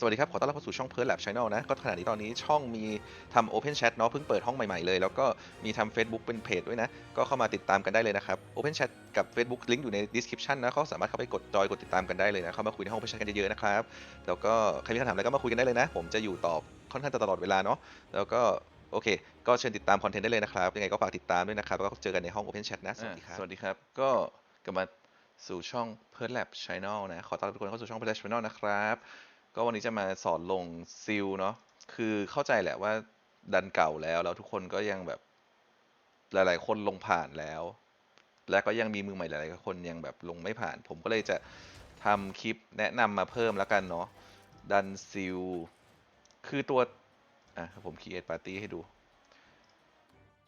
สวัสดีครับ ขอต้อนรับเข้าสู่ช่อง p e r Lab Channel นะ ก็ขณะนี้ตอนนี้ช่องมีทำ Open Chat เนาะเพิ่งเปิดห้องใหม่ๆเลย แล้วก็มีทำ Facebook เป็นเพจด้วยนะ ก็เข้ามาติดตามกันได้เลยนะครับ Open Chat กับ Facebook ลิงก์อยู่ใน description นะเขาสามารถเข้าไปกดจอยกดติดตามกันได้เลยนะ เข้ามาคุยในห้อง Open Chat กันเยอะๆนะครับ แล้วก็ใครมีคำถามอะไรก็มาคุยกันได้เลยนะ ผมจะอยู่ตอบค่อนข้างจะตลอดเวลาเนาะ แล้วก็โอเค ก็เชิญติดตามคอนเทนต์ได้เลยนะครับ ยังไงก็ฝากติดตามด้วยนะครับ แล้วก็เจอกันในห้อง Open Chat นะ สวัสดีครับ สวัสดีครับ ก็กลับมาสู่ช่อง p e r Lab Channel นะ ขอต้อนรับทุกคนเข้าสู่ช่อง p e r Lab Channel นะครับ ก็วันนี้จะมาสอนลงซิลเนาะคือเข้าใจแหละว่าดันเก่าแล้ว แล้วทุกคนก็ยังแบบหลาย ๆ คนลงผ่านแล้ว และก็ยังมีมือใหม่หลาย ๆ คนยังแบบลงไม่ผ่าน ผมก็เลยจะทำคลิปแนะนำมาเพิ่มแล้วกันเนาะดันซิลคือตัวอะผม create party ให้ดู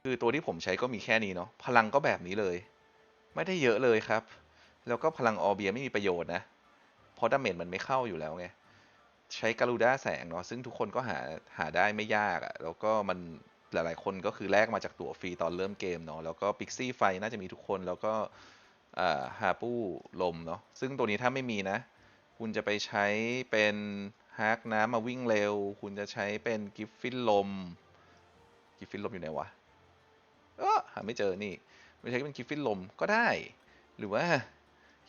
คือตัวที่ผมใช้ก็มีแค่นี้เนาะพลังก็แบบนี้เลย ไม่ได้เยอะเลยครับ แล้วก็พลังออเบียไม่มีประโยชน์นะเพราะดาเมจมันไม่เข้าอยู่แล้วไง ใช้การูด้าแสงเนาะซึ่งทุกคนก็หาหาได้ไม่ยากอะ่ะแล้วก็มันหลายๆ คนก็คือแลกมาจากตั๋วฟรีตอนเริ่มเกมเนาะแล้วก็ปิกซี่ไฟน่าจะมีทุกคนแล้วก็อ่าฮาปูลมเนาะซึ่งตัวนี้ถ้าไม่มีนะ คุณจะไปใช้เป็นฮาร์กน้ำมาวิ่งเร็ว คุณจะใช้เป็นกิฟฟินลมกิฟฟินลมอยู่ไหนวะเออหาไม่เจอนี่ไม่ใช้เป็นกิฟฟินลมก็ได้ หรือว่า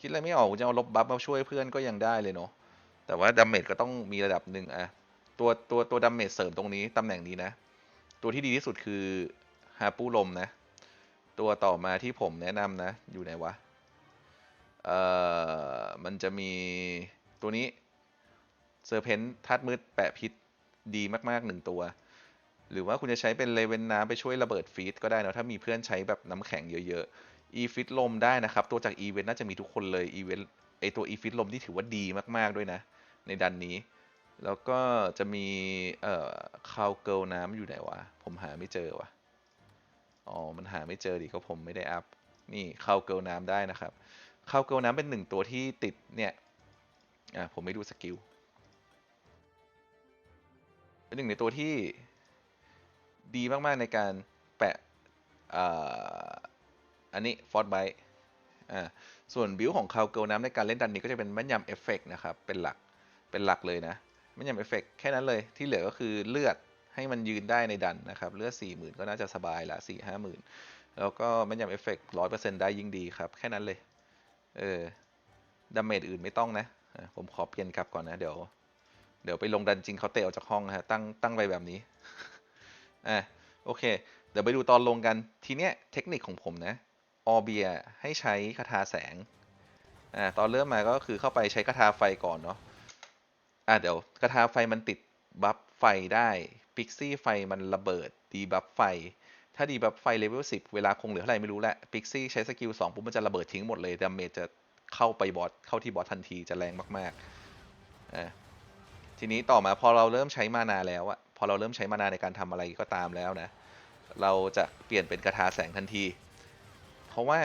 คิดอะไรไม่ออกคุณจะเอาลบบัฟมาช่วยเพื่อนก็ยังได้เลยเนาะ แต่ว่าดาเมจก็ต้องมีระดับหนึ่งอะตัวตัวตัวดาเมจเสริมตรงนี้ตำแหน่งนี้นะ ตัวที่ดีที่สุดคือฮาปูลมนะ ตัวต่อมาที่ผมแนะนำนะ อยู่ไหนวะ เอ่อ มันจะมีตัวนี้เซอร์เพนทัดมืดแปะพิษดีมากๆหนึ่งตัว หรือว่าคุณจะใช้เป็นเลเวนน้ำไปช่วยระเบิดฟีดก็ได้นะถ้ามีเพื่อนใช้แบบน้ำแข็งเยอะๆอีฟิตลมได้นะครับ ตัวจากอีเวนต์น่าจะมีทุกคนเลยอีเวนต์ ไอตัวอีฟิตลมที่ถือว่าดีมาก ๆ ด้วยนะ ในดันนี้ แล้วก็จะมีเอ่อคาวเกิลน้ำอยู่ไหนวะ ผมหาไม่เจอวะอ๋อ มันหาไม่เจอดิก็ผมไม่ได้อัพ นี่คาวเกิลน้ำได้นะครับคาวเกิลน้ำเป็นหนึ่งตัวที่ติดเนี่ยอะผมไม่ดูสกิลเป็นหนึ่งในตัวที่ดีมาก ๆ ในการแปะอ่าอันนี้ฟอร์ดไบ อ่าส่วนบิวของคาวเกิลน้ำในการเล่นดันนี้ก็จะเป็นแม่นยำเอฟเฟกนะครับเป็นหลักเป็นหลักเลยนะแม่นยำเอฟเฟกแค่นั้นเลยที่เหลือก็คือเลือดให้มันยืนได้ในดันนะครับเลือดสี่หมื่นก็น่าจะสบายละสี่ห้าหมื่นแล้วก็แม่นยำเอฟเฟกร้อยเปอร์เซ็นต์ได้ยิ่งดีครับ แค่นั้นเลย เออดาเมจอื่นไม่ต้องนะ ผมขอเปลี่ยนกลับก่อนนะ เดี๋ยว เดี๋ยวไปลงดันจริงเขาเตะออกจากห้องฮะตั้งตั้งไปแบบนี้อะโอเค เดี๋ยวไปดูตอนลงกันทีเนี้ยเทคนิคของผมนะ ออเบียให้ใช้คาถาแสงอ่าตอนเริ่มมาก็คือเข้าไปใช้คาถาไฟก่อนเนาะอ่าเดี๋ยวคาถาไฟมันติดบัฟไฟได้พิกซี่ไฟมันระเบิดดีบัฟไฟ ถ้าดีบัฟไฟเลเวล10 เวลาคงเหลือเท่าไหร่ไม่รู้แหละพิกซี่ใช้สกิล2ปุ๊บมันจะระเบิดทิ้งหมดเลยดาเมจจะเข้าไปบอสเข้าที่บอสทันทีจะแรงมากๆอ่าทีนี้ต่อมาพอเราเริ่มใช้มานาแล้วอะพอเราเริ่มใช้มานาในการทำอะไรก็ตามแล้วนะ เราจะเปลี่ยนเป็นคาถาแสงทันที เพราะว่า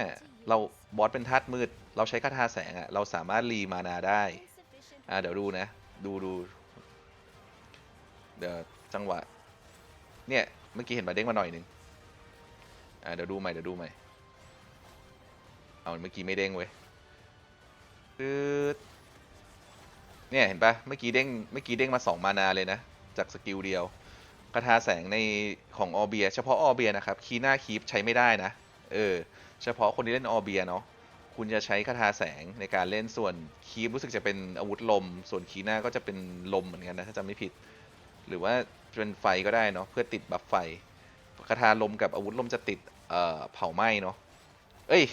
เราบอสเป็นธาตุมืด เราใช้คาถาแสงอะเราสามารถรีมานาได้ อ่าเดี๋ยวดูนะ ดูดูเดี๋ยวจังหวะ เนี่ย เมื่อกี้เห็นมาเด้งมาหน่อยหนึง อ่าเดี๋ยวดูใหม่เดี๋ยวดูใหม่ เอาเมื่อกี้ไม่เด้งเว้ยคือเนี่ยเห็นปะเมื่อกี้เด้งเมื่อกี้เด้งมาสองมานาเลยนะ จากสกิลเดียวคาถาแสงในของออเบีย เฉพาะออเบียนะครับ คีหน้าคีปใช้ไม่ได้นะ เออ เฉพาะคนที่เล่นออเบียเนาะ คุณจะใช้คาถาแสงในการเล่นส่วนคีบรู้สึกจะเป็นอาวุธลม ส่วนคีหน้าก็จะเป็นลมเหมือนกันนะถ้าจำไม่ผิด หรือว่าเป็นไฟก็ได้เนาะเพื่อติดบัฟไฟคาถาลมกับอาวุธลมจะติดเอ่อเผาไหม้เนาะ เอ้ย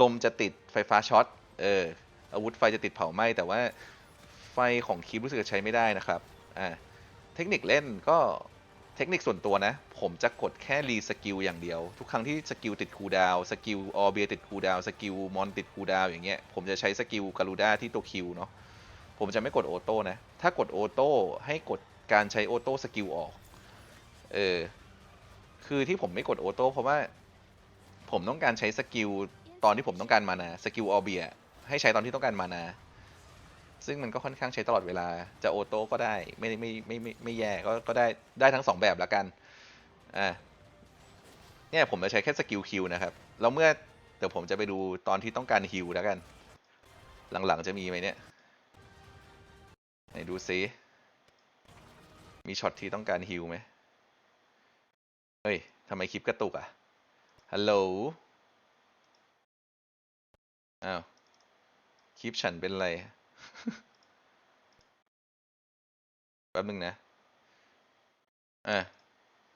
ลมจะติดไฟฟ้าช็อต เออ อาวุธไฟจะติดเผาไหม้แต่ว่าไฟของคีบรู้สึกจะใช้ไม่ได้นะครับ อ่า เทคนิคเล่นก็ เทคนิคส่วนตัวนะ ผมจะกดแค่รีสกิลอย่างเดียว ทุกครั้งที่สกิลติดคูดาวสกิลออเบียติดคูดาวสกิลมอนติดคูดาวอย่างเงี้ยผมจะใช้สกิลการูด้าที่ตัวคิวเนาะผมจะไม่กดออโต้นะ ถ้ากดออโต้ให้กดการใช้ออโต้สกิลออก เออ คือที่ผมไม่กดออโต้เพราะว่า ผมต้องการใช้สกิลตอนที่ผมต้องการมานาสกิลออเบียให้ใช้ตอนที่ต้องการมานา ซึ่งมันก็ค่อนข้างใช้ตลอดเวลา จะโอโต้ก็ได้ไม่ไม่ไม่ไม่ไม่แย่ก็ก็ได้ได้ทั้งสองแบบละกัน อ่าเนี่ยผมจะใช้แค่สกิลคิวนะครับ แล้วเมื่อเดี๋ยวผมจะไปดูตอนที่ต้องการฮิลแล้วกัน หลังๆจะมีไหมเนี่ย ไหนดูซิ มีช็อตที่ต้องการฮิลไหมเฮ้ยทำไมคลิปกระตุกอะ ฮัลโหล อ้าว คลิปฉันเป็นไร แป๊บนึงนะอะ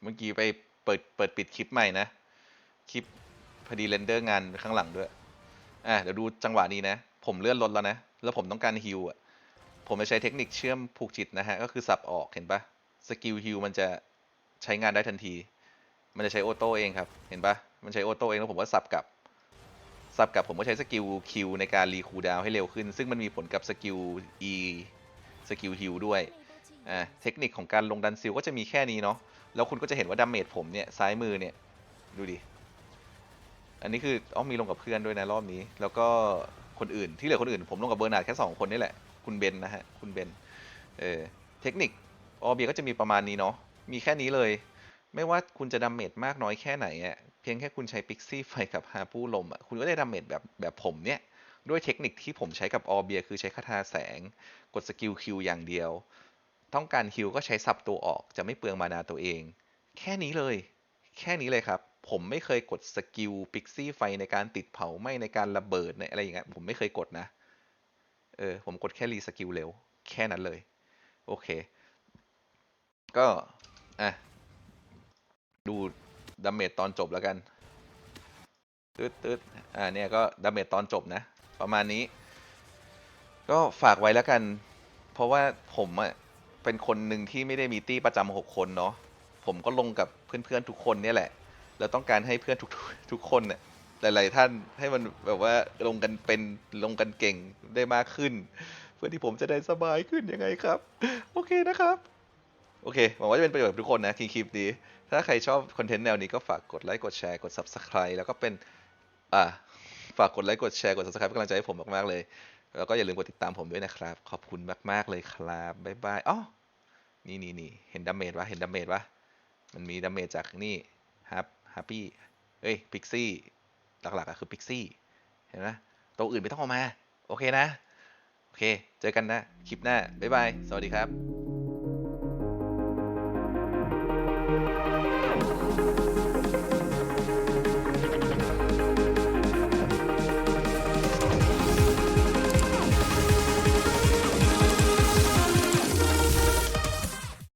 เมื่อกี้ไปเปิดเปิดปิดคลิปใหม่นะ คลิปพอดีเรนเดอร์งานข้างหลังด้วย อะเดี๋ยวดูจังหวะนี้นะ ผมเลื่อนรถแล้วนะ แล้วผมต้องการฮิลอะ ผมจะใช้เทคนิคเชื่อมผูกจิตนะฮะ ก็คือสับออกเห็นปะสกิลฮิลมันจะใช้งานได้ทันที มันจะใช้ออโต้เองครับ เห็นปะมันใช้ออโต้เองแล้วผมก็สับกลับ สับกลับผมก็ใช้สกิลคิวในการรีคูลดาวน์ให้เร็วขึ้น ซึ่งมันมีผลกับสกิล E สกิลฮิลด้วย เทคนิคของการลงดันซิลก็จะมีแค่นี้เนาะแล้วคุณก็จะเห็นว่าดาเมจผมเนี่ยซ้ายมือเนี่ยดูดิอันนี้คืออ้อมมีลงกับเพื่อนด้วยนะรอบนี้ แล้วก็คนอื่นที่เหลือคนอื่น ผมลงกับเบอร์นาร์ดแค่สองคนนี่แหละคุณเบนนะฮะคุณเบนเออเทคนิคออเบียก็จะมีประมาณนี้เนาะมีแค่นี้เลย ไม่ว่าคุณจะดาเมจมากน้อยแค่ไหนอะเพียงแค่คุณใช้ปิกซี่ไฟกับฮาปูลมอะคุณก็ได้ดาเมจแบบแบบผมเนี่ยด้วยเทคนิคที่ผมใช้กับออเบียคือใช้คาถาแสงกดสกิลคิวอย่างเดียว ต้องการฮิลก็ใช้สับตัวออกจะไม่เปลืองมานาตัวเอง แค่นี้เลย แค่นี้เลยครับ ผมไม่เคยกดสกิลปิกซี่ไฟในการติดเผาไหม่ในการระเบิดในอะไรอย่างเงี้ยผมไม่เคยกดนะ เออ ผมกดแค่รีสกิลเร็ว แค่นั้นเลย โอเค ก็ อะ ดูดาเมจตอนจบแล้วกันตืดตืดอ่าเนี่ยก็ดาเมจตอนจบนะ ประมาณนี้ ก็ฝากไว้แล้วกัน เพราะว่าผมอะ เป็นคนหนึ่งที่ไม่ได้มีตี้ประจำหกคนเนาะผมก็ลงกับเพื่อนๆทุกคนเนี่ยแหละ แล้วต้องการให้เพื่อนทุกทุกคนเนี่ยหลายๆท่านให้มันแบบว่าลงกันเป็นลงกันเก่งได้มากขึ้น เพื่อที่ผมจะได้สบายขึ้นยังไงครับ โอเคนะครับ โอเคหวังว่าจะเป็นประโยชน์กับทุกคนนะคลิปนี้ ถ้าใครชอบคอนเทนต์แนวนี้ก็ฝากกดไลค์กดแชร์กด subscribe แล้วก็เป็นอ่าฝากกดไลค์กดแชร์กด subscribe เป็นกำลังใจให้ผมมากๆเลย แล้วก็อย่าลืมกดติดตามผมด้วยนะครับ ขอบคุณมากๆเลยครับบ๊ายบายอ๋อ นี่นี่นี่เห็นดาเมจวะเห็นดาเมจวะมันมีดาเมจจากนี่ฮับฮับปี้เอ้ยพิกซี่หลักๆอะคือพิกซี่เห็นไหมตัวอื่นไม่ต้องออกมา โอเคนะ โอเค เจอกันนะ คลิปหน้า บ๊ายบาย สวัสดีครับ